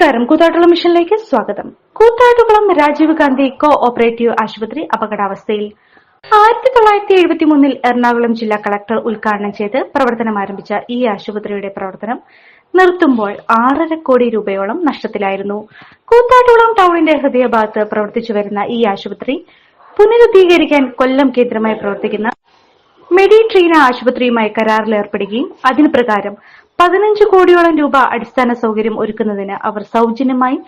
നമസ്കാരം. കൂത്താട്ടുള്ള മിഷനിലേക്ക് സ്വാഗതം. കൂത്താട്ടുകുളം രാജീവ് ഗാന്ധി കോ ഓപ്പറേറ്റീവ് ആശുപത്രി അപകടാവസ്ഥയിൽ ആയിരത്തി തൊള്ളായിരത്തി എഴുപത്തി മൂന്നിൽ എറണാകുളം ജില്ലാ കളക്ടർ ഉദ്ഘാടനം ചെയ്ത് പ്രവർത്തനം ആരംഭിച്ച ഈ ആശുപത്രിയുടെ പ്രവർത്തനം നിർത്തുമ്പോൾ ആറര കോടി രൂപയോളം നഷ്ടത്തിലായിരുന്നു. കൂത്താട്ടുകുളം ടൗണിന്റെ ഹൃദയഭാഗത്ത് പ്രവർത്തിച്ചു വരുന്ന ഈ ആശുപത്രി പുനരുദ്ധീകരിക്കാൻ കൊല്ലം കേന്ദ്രമായി പ്രവർത്തിക്കുന്ന മെഡിട്രീന ആശുപത്രിയുമായി കരാറിൽ ഏർപ്പെടുകയും അതിന് പ്രകാരം പതിനഞ്ച് കോടിയോളം രൂപ അടിസ്ഥാന സൗകര്യം ഒരുക്കുന്നതിന് അവർ സൗജന്യമായി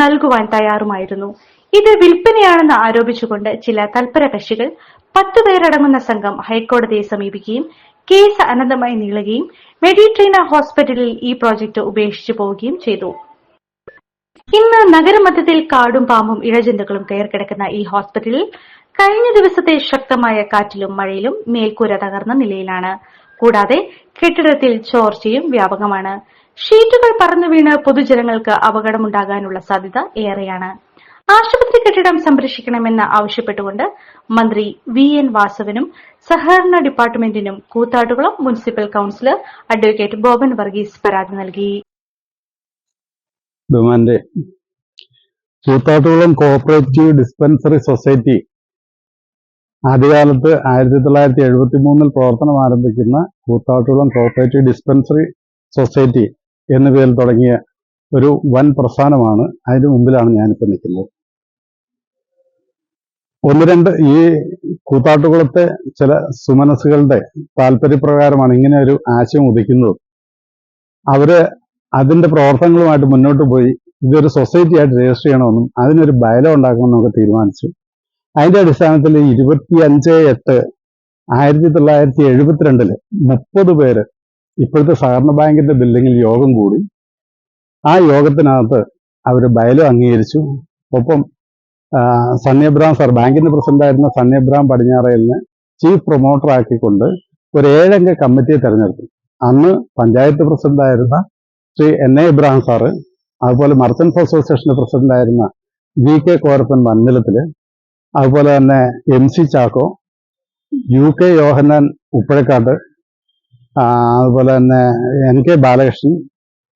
നൽകുവാൻ തയ്യാറുമായിരുന്നു. ഇത് വിൽപ്പനയാണെന്ന് ആരോപിച്ചുകൊണ്ട് ചില തൽപര കക്ഷികൾ പത്ത് പേരടങ്ങുന്ന സംഘം ഹൈക്കോടതിയെ സമീപിക്കുകയും കേസ് അനന്തമായി നീളുകയും മെഡിട്രീന ഹോസ്പിറ്റലിൽ ഈ പ്രോജക്റ്റ് ഉപേക്ഷിച്ചു പോവുകയും ചെയ്തു. ഇന്ന് നഗരമധ്യത്തിൽ കാടും പാമ്പും ഇഴജന്തുക്കളും കയറിക്കിടക്കുന്ന ഈ ഹോസ്പിറ്റലിൽ കഴിഞ്ഞ ദിവസത്തെ ശക്തമായ കാറ്റിലും മഴയിലും മേൽക്കൂര തകർന്ന നിലയിലാണ്. കൂടാതെ കെട്ടിടത്തിൽ ചോർച്ചയും വ്യാപകമാണ്. ഷീറ്റുകൾ പറന്നു വീണ് പൊതുജനങ്ങൾക്ക് അപകടമുണ്ടാകാനുള്ള സാധ്യത ഏറെയാണ്. ആശുപത്രി കെട്ടിടം സംരക്ഷിക്കണമെന്ന് ആവശ്യപ്പെട്ടുകൊണ്ട് മന്ത്രി വി എൻ വാസവനും സഹകരണ ഡിപ്പാർട്ട്മെന്റിനും Koothattukulam municipal councillor advocate Boban Varghese പരാതി നൽകി. ബഹുമാന്റെ കൂത്താട്ടുകുളം കോപ്പറേറ്റീവ് ഡിസ്പെൻസറി സൊസൈറ്റി ആദ്യകാലത്ത് ആയിരത്തി തൊള്ളായിരത്തി എഴുപത്തി മൂന്നിൽ പ്രവർത്തനം ആരംഭിക്കുന്ന കൂത്താട്ടുകുളം കോപ്പറേറ്റീവ് ഡിസ്പെൻസറി സൊസൈറ്റി എന്ന പേരിൽ തുടങ്ങിയ ഒരു വൻ പ്രസ്ഥാനമാണ് അതിന് മുമ്പിലാണ് ഞാനിപ്പോൾ നിൽക്കുന്നത്. ഒന്ന് രണ്ട് ഈ കൂത്താട്ടുകുളത്തെ ചില സുമനസ്സുകളുടെ താല്പര്യപ്രകാരമാണ് ഇങ്ങനെ ഒരു ആശയം ഉദിക്കുന്നത്. അവർ അതിന്റെ പ്രവർത്തനങ്ങളുമായിട്ട് മുന്നോട്ട് പോയി ഇതൊരു സൊസൈറ്റി ആയിട്ട് രജിസ്റ്റർ ചെയ്യണമെന്നും അതിനൊരു ബയലോ ഉണ്ടാക്കണമെന്നും ഒക്കെ തീരുമാനിച്ചു. അതിന്റെ അടിസ്ഥാനത്തിൽ ഇരുപത്തി അഞ്ച് എട്ട് ആയിരത്തി തൊള്ളായിരത്തി എഴുപത്തിരണ്ടിൽ മുപ്പത് പേര് ഇപ്പോഴത്തെ സഹകരണ ബാങ്കിന്റെ ബിൽഡിങ്ങിൽ യോഗം കൂടി. ആ യോഗത്തിനകത്ത് അവർ ബയലോ അംഗീകരിച്ചു. ഒപ്പം സണ്ണി എബ്രാം സാർ ബാങ്കിന്റെ പ്രസിഡന്റായിരുന്ന സണ്ണി പടിഞ്ഞാറയിലിനെ ചീഫ് പ്രൊമോട്ടർ ആക്കിക്കൊണ്ട് ഒരു ഏഴംഗ കമ്മിറ്റിയെ തെരഞ്ഞെടുത്തു. അന്ന് പഞ്ചായത്ത് പ്രസിഡന്റായിരുന്ന Shri N A Ibrahim sir അതുപോലെ മർച്ചൻസ് അസോസിയേഷന്റെ പ്രസിഡന്റായിരുന്ന വി കെ കോരപ്പൻ മന്നിലത്തിൽ അതുപോലെ തന്നെ M C Chacko U K Yohannan Uppazhakkattu അതുപോലെ തന്നെ N K Balakrishnan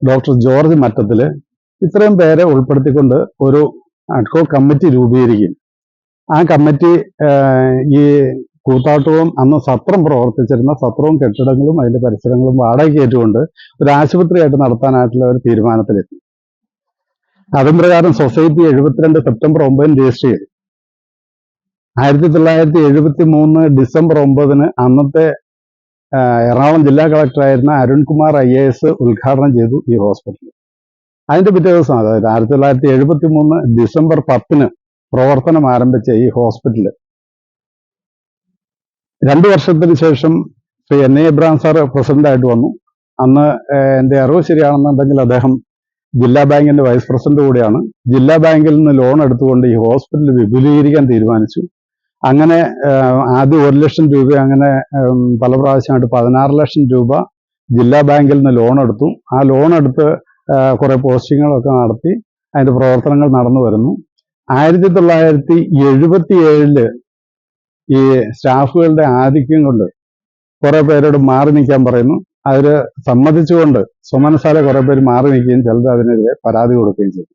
doctor George Mattathil ഇത്രയും പേരെ ഉൾപ്പെടുത്തിക്കൊണ്ട് ഒരു അഡ്കോ കമ്മിറ്റി രൂപീകരിക്കും. ആ കമ്മിറ്റി ഈ കൂത്താട്ടുവും അന്ന് സത്രം പ്രവർത്തിച്ചിരുന്ന സത്രവും കെട്ടിടങ്ങളും അതിന്റെ പരിസരങ്ങളും വാടകയ്ക്ക് ഏറ്റുകൊണ്ട് ഒരു ആശുപത്രിയായിട്ട് നടത്താനായിട്ടുള്ള ഒരു തീരുമാനത്തിലെത്തി. അതും പ്രകാരം സൊസൈറ്റി എഴുപത്തിരണ്ട് സെപ്റ്റംബർ ഒമ്പതിന് രജിസ്റ്റർ ചെയ്തു. ആയിരത്തി തൊള്ളായിരത്തി എഴുപത്തി മൂന്ന് ഡിസംബർ ഒമ്പതിന് അന്നത്തെ എറണാകുളം ജില്ലാ കളക്ടറായിരുന്ന അരുൺകുമാർ ഐ എ എസ് ഉദ്ഘാടനം ചെയ്തു ഈ ഹോസ്പിറ്റൽ. അതിന്റെ പിറ്റേ ദിവസം അതായത് ആയിരത്തി തൊള്ളായിരത്തി എഴുപത്തി മൂന്ന് ഡിസംബർ പത്തിന് പ്രവർത്തനം ആരംഭിച്ച ഈ ഹോസ്പിറ്റൽ രണ്ടു വർഷത്തിന് ശേഷം Shri N A Ibrahim sir പ്രസിഡന്റായിട്ട് വന്നു. അന്ന് എന്റെ അറിവ് ശരിയാണെന്നുണ്ടെങ്കിൽ അദ്ദേഹം ജില്ലാ ബാങ്കിന്റെ വൈസ് പ്രസിഡന്റ് കൂടിയാണ്. ജില്ലാ ബാങ്കിൽ നിന്ന് ലോൺ എടുത്തുകൊണ്ട് ഈ ഹോസ്പിറ്റൽ വിപുലീകരിക്കാൻ തീരുമാനിച്ചു. അങ്ങനെ ആദ്യം ഒരു ലക്ഷം രൂപ അങ്ങനെ പല പ്രാവശ്യമായിട്ട് പതിനാറ് ലക്ഷം രൂപ ജില്ലാ ബാങ്കിൽ നിന്ന് ലോൺ എടുത്തു. ആ ലോൺ എടുത്ത് കുറേ പോസ്റ്റിങ്ങുകളൊക്കെ നടത്തി അതിന്റെ പ്രവർത്തനങ്ങൾ നടന്നു വരുന്നു. ആയിരത്തി തൊള്ളായിരത്തി എഴുപത്തി ഏഴിൽ ഈ സ്റ്റാഫുകളുടെ ആധിക്യം കൊണ്ട് കുറെ പേരോട് മാറി നിൽക്കാൻ പറയുന്നു. അവർ സമ്മതിച്ചുകൊണ്ട് സുമനസാലെ കുറെ പേര് മാറി നിൽക്കുകയും ചിലത് അതിനെതിരെ പരാതി കൊടുക്കുകയും ചെയ്തു.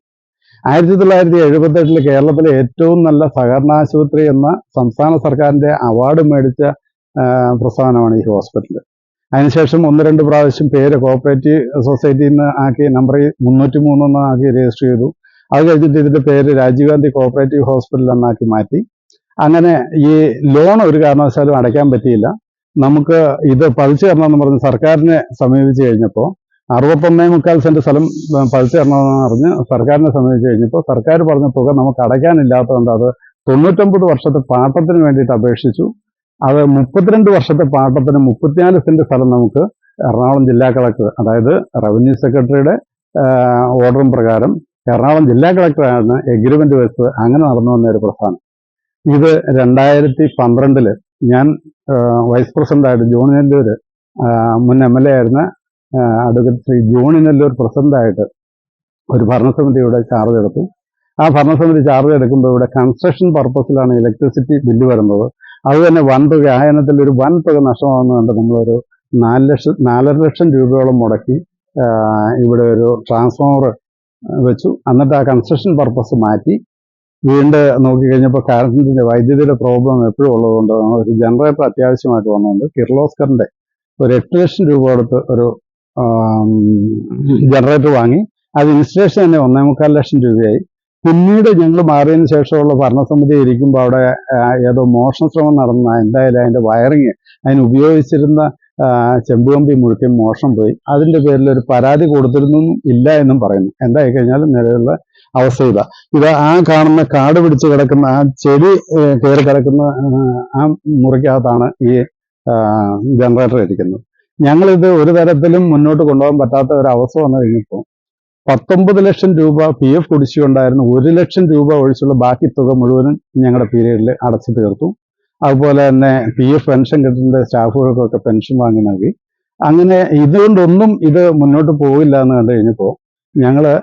ആയിരത്തി തൊള്ളായിരത്തി എഴുപത്തി എട്ടിൽ കേരളത്തിലെ ഏറ്റവും നല്ല സഹകരണ ആശുപത്രി എന്ന സംസ്ഥാന സർക്കാരിന്റെ അവാർഡ് മേടിച്ച പ്രസ്ഥാനമാണ് ഈ ഹോസ്പിറ്റൽ അതിനുശേഷം ഒന്ന് രണ്ട് പ്രാവശ്യം പേര് കോപ്പറേറ്റീവ് സൊസൈറ്റിയിൽ നിന്ന് ആക്കി നമ്പർ മുന്നൂറ്റി മൂന്നെന്ന് ആക്കി രജിസ്റ്റർ ചെയ്തു. അത് കഴിഞ്ഞിട്ട് ഇതിന്റെ പേര് രാജീവ് ഗാന്ധി കോപ്പറേറ്റീവ് ഹോസ്പിറ്റൽ എന്നാക്കി മാറ്റി. അങ്ങനെ ഈ ലോൺ ഒരു കാരണവശാലും അടയ്ക്കാൻ പറ്റിയില്ല. നമുക്ക് ഇത് പതിച്ചു തരണമെന്ന് പറഞ്ഞ് സർക്കാരിനെ സമീപിച്ചു കഴിഞ്ഞപ്പോൾ അറുപത്തൊന്നേ മുക്കാൽ സെന്റ് സ്ഥലം പതിച്ചു തരണമെന്ന് പറഞ്ഞ് സർക്കാരിനെ സമീപിച്ചു കഴിഞ്ഞപ്പോൾ സർക്കാർ പറഞ്ഞ തുക നമുക്ക് അടയ്ക്കാനില്ലാത്തതുകൊണ്ട് അത് തൊണ്ണൂറ്റൊമ്പത് വർഷത്തെ പാട്ടത്തിന് വേണ്ടിയിട്ട് അപേക്ഷിച്ചു. അത് മുപ്പത്തിരണ്ട് വർഷത്തെ പാട്ടത്തിന് മുപ്പത്തിനാല് സെന്റ് സ്ഥലം നമുക്ക് എറണാകുളം ജില്ലാ കളക്ടർ അതായത് റവന്യൂ സെക്രട്ടറിയുടെ ഓർഡറും പ്രകാരം എറണാകുളം ജില്ലാ കളക്ടറാണ് എഗ്രിമെന്റ് വെച്ചത്. അങ്ങനെ നടന്നു വന്ന ഒരു പ്രസ്ഥാനം. ഇത് രണ്ടായിരത്തി പന്ത്രണ്ടിൽ ഞാൻ വൈസ് പ്രസിഡന്റായിട്ട് ജോണി നെല്ലൂര് മുൻ എം എൽ എ ആയിരുന്ന അഡ്വക്കേറ്റ് ശ്രീ ജോണി നെല്ലൂർ പ്രസിഡന്റായിട്ട് ഒരു ഭരണസമിതിയുടെ ചാർജ് എടുത്തു. ആ ഭരണസമിതി ചാർജ് എടുക്കുമ്പോൾ ഇവിടെ കൺസ്ട്രക്ഷൻ പർപ്പസിലാണ് ഇലക്ട്രിസിറ്റി ബില്ല് വരുന്നത്. അത് തന്നെ വൻതുക ആയനത്തിൽ ഒരു വൻതുക നഷ്ടമാകുന്നത് നഷ്ടമാകുന്നുണ്ട് നമ്മളൊരു നാല് ലക്ഷം നാലര ലക്ഷം രൂപയോളം മുടക്കി ഇവിടെ ഒരു ട്രാൻസ്ഫോമർ വെച്ചു. എന്നിട്ട് ആ കൺസ്ട്രക്ഷൻ പർപ്പസ് മാറ്റി. വീണ്ടും നോക്കിക്കഴിഞ്ഞപ്പോൾ കറണ്ടിന്റെ വൈദ്യുതിയുടെ പ്രോബ്ലം എപ്പോഴും ഉള്ളതുകൊണ്ട് ഒരു ജനറേറ്റർ അത്യാവശ്യമായിട്ട് വന്നുകൊണ്ട് കിർലോസ്കറിന്റെ ഒരു എട്ട് ലക്ഷം രൂപ കൊടുത്ത് ഒരു ജനറേറ്റർ വാങ്ങി. അത് ഇൻസ്റ്റലേഷൻ തന്നെ ഒന്നേ മുക്കാൽ ലക്ഷം രൂപയായി. പിന്നീട് ഞങ്ങൾ മാറിയതിന് ശേഷമുള്ള ഭരണസമിതി ഇരിക്കുമ്പോൾ അവിടെ ഏതോ മോഷണ ശ്രമം നടന്ന എന്തായാലും അതിന്റെ വയറിങ് അതിന് ഉപയോഗിച്ചിരുന്ന ചെമ്പുകമ്പി മുഴുക്കി മോഷണം പോയി. അതിന്റെ പേരിൽ ഒരു പരാതി കൊടുത്തിരുന്നൊന്നും ഇല്ല എന്നും പറയുന്നു. എന്തായി കഴിഞ്ഞാലും നിലവിലുള്ള അവസ്ഥ ഇതാ ഇത് ആ കാണുന്ന കാട് പിടിച്ച് കിടക്കുന്ന ആ ചെടി കയറി കിടക്കുന്ന ആ, മുറിക്കകത്താണ് ഈ ജനറേറ്റർ ഇരിക്കുന്നത്. ഞങ്ങളിത് ഒരു തരത്തിലും മുന്നോട്ട് കൊണ്ടുപോകാൻ പറ്റാത്ത ഒരു അവസ്ഥ വന്നു കഴിഞ്ഞപ്പോൾ പത്തൊമ്പത് ലക്ഷം രൂപ പി എഫ് കുടിശ്ശിയുണ്ടായിരുന്നു ഒരു ലക്ഷം രൂപ ഒഴിച്ചുള്ള ബാക്കി തുക മുഴുവനും ഞങ്ങളുടെ പീരീഡിൽ അടച്ചു തീർത്തു. അതുപോലെ തന്നെ പി എഫ് പെൻഷൻ കിട്ടുന്ന സ്റ്റാഫുകൾക്കൊക്കെ പെൻഷൻ വാങ്ങി നൽകി. അങ്ങനെ ഇതുകൊണ്ടൊന്നും ഇത് മുന്നോട്ട് പോകില്ല എന്ന് കണ്ടു കഴിഞ്ഞപ്പോൾ ഞങ്ങൾ ആഹ്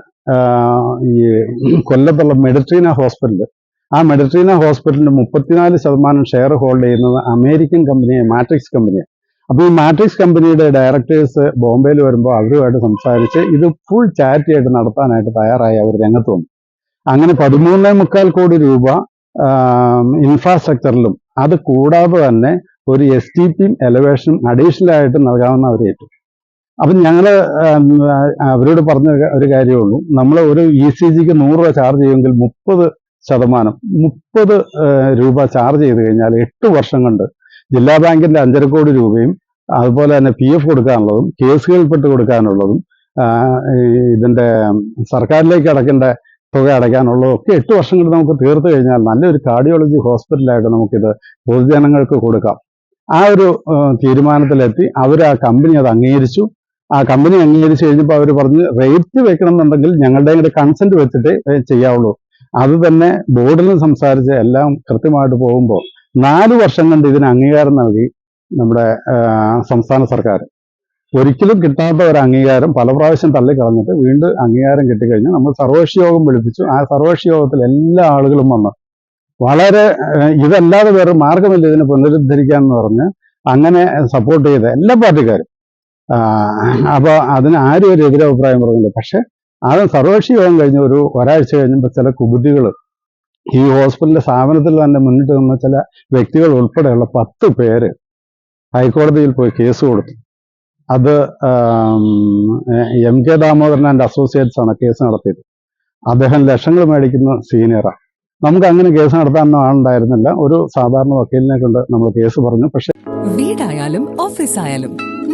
ഈ കൊല്ലത്തുള്ള മെഡിട്രീന ഹോസ്പിറ്റൽ ആ മെഡിട്രീന ഹോസ്പിറ്റലിന്റെ മുപ്പത്തിനാല് ശതമാനം ഷെയർ ഹോൾഡ് ചെയ്യുന്നത് അമേരിക്കൻ കമ്പനിയെ മാട്രിക്സ് കമ്പനിയാണ് അപ്പൊ ഈ മാട്രിക്സ് കമ്പനിയുടെ ഡയറക്ടേഴ്സ് ബോംബെയിൽ വരുമ്പോൾ അവരുമായിട്ട് സംസാരിച്ച് ഇത് ഫുൾ ചാരിറ്റി ആയിട്ട് നടത്താനായിട്ട് തയ്യാറായി അവർ രംഗത്ത് വന്നു. അങ്ങനെ പതിമൂന്നേ മുക്കാൽ കോടി രൂപ ഇൻഫ്രാസ്ട്രക്ചറിലും അത് കൂടാതെ തന്നെ ഒരു എസ് ടി പിയും എലവേഷനും അഡീഷണൽ ആയിട്ട് നൽകാമെന്ന് അവരേറ്റു അപ്പം ഞങ്ങൾ അവരോട് പറഞ്ഞ ഒരു- കാര്യമേ ഉള്ളൂ. നമ്മൾ ഒരു ഇ സി ജിക്ക് നൂറ് രൂപ ചാർജ് ചെയ്യുമെങ്കിൽ മുപ്പത് ശതമാനം മുപ്പത് രൂപ ചാർജ് ചെയ്ത് കഴിഞ്ഞാൽ എട്ട് വർഷം കൊണ്ട് ജില്ലാ ബാങ്കിന്റെ അഞ്ചര കോടി രൂപയും അതുപോലെ തന്നെ പി എഫ് കൊടുക്കാനുള്ളതും കേസുകൾപ്പെട്ട് കൊടുക്കാനുള്ളതും ഇതിന്റെ സർക്കാരിലേക്ക് അടക്കേണ്ട തുക അടയ്ക്കാനുള്ളതും ഒക്കെ എട്ട് വർഷം കൊണ്ട് നമുക്ക് തീർത്തു കഴിഞ്ഞാൽ നല്ലൊരു കാർഡിയോളജി ഹോസ്പിറ്റലായിട്ട് നമുക്കിത് പൊതുജനങ്ങൾക്ക് കൊടുക്കാം. ആ ഒരു തീരുമാനത്തിലെത്തി അവർ ആ കമ്പനി അത് അംഗീകരിച്ചു. ആ കമ്പനി അംഗീകരിച്ചു കഴിഞ്ഞപ്പോൾ അവർ പറഞ്ഞ് റേറ്റ് വെക്കണം എന്നുണ്ടെങ്കിൽ ഞങ്ങളുടെ കൂടെ കൺസെന്റ് വെച്ചിട്ട് ചെയ്യാവുള്ളൂ. അത് തന്നെ ബോർഡിൽ സംസാരിച്ച് എല്ലാം കൃത്യമായിട്ട് പോകുമ്പോൾ നാല് വർഷം കൊണ്ട് ഇതിന് അംഗീകാരം നൽകി നമ്മുടെ സംസ്ഥാന സർക്കാർ. ഒരിക്കലും കിട്ടാത്ത ഒരു അംഗീകാരം പല പ്രാവശ്യം തള്ളിക്കളഞ്ഞിട്ട് വീണ്ടും അംഗീകാരം കിട്ടിക്കഴിഞ്ഞ് നമ്മൾ സർവകക്ഷി വിളിപ്പിച്ചു. ആ സർവകക്ഷി യോഗത്തിൽ എല്ലാ ആളുകളും വന്നു. വളരെ ഇതല്ലാതെ വേറെ മാർഗമില്ല ഇതിനെ പുനരുദ്ധരിക്കാന്ന് പറഞ്ഞ് അങ്ങനെ സപ്പോർട്ട് ചെയ്ത എല്ലാ പാർട്ടിക്കാരും. അപ്പോൾ അതിന് ആരും ഒരു എതിരഭിപ്രായം പറഞ്ഞില്ല. പക്ഷെ അത് സർവകക്ഷി യോഗം കഴിഞ്ഞ ഒരു ഒരാഴ്ച കഴിഞ്ഞപ്പോൾ ചില കുബുദ്ധികൾ ഈ ഹോസ്പിറ്റലിന്റെ സ്ഥാപനത്തിൽ തന്നെ മുന്നിട്ട് നിന്ന ചില വ്യക്തികൾ ഉൾപ്പെടെയുള്ള പത്ത് പേര് ഹൈക്കോടതിയിൽ പോയി കേസ് കൊടുത്തു. അത് M K Damodaran and associates ആണ് കേസ് നടത്തിയത്. അദ്ദേഹം ലക്ഷങ്ങൾ മേടിക്കുന്ന സീനിയറാണ് നമുക്ക് അങ്ങനെ കേസ് നടത്താനൊന്നും ആളുണ്ടായിരുന്നില്ല. ഒരു സാധാരണ വക്കീലിനെ കൊണ്ട് നമ്മൾ കേസ് പറഞ്ഞു. പക്ഷെ വീടായാലും ഓഫീസായാലും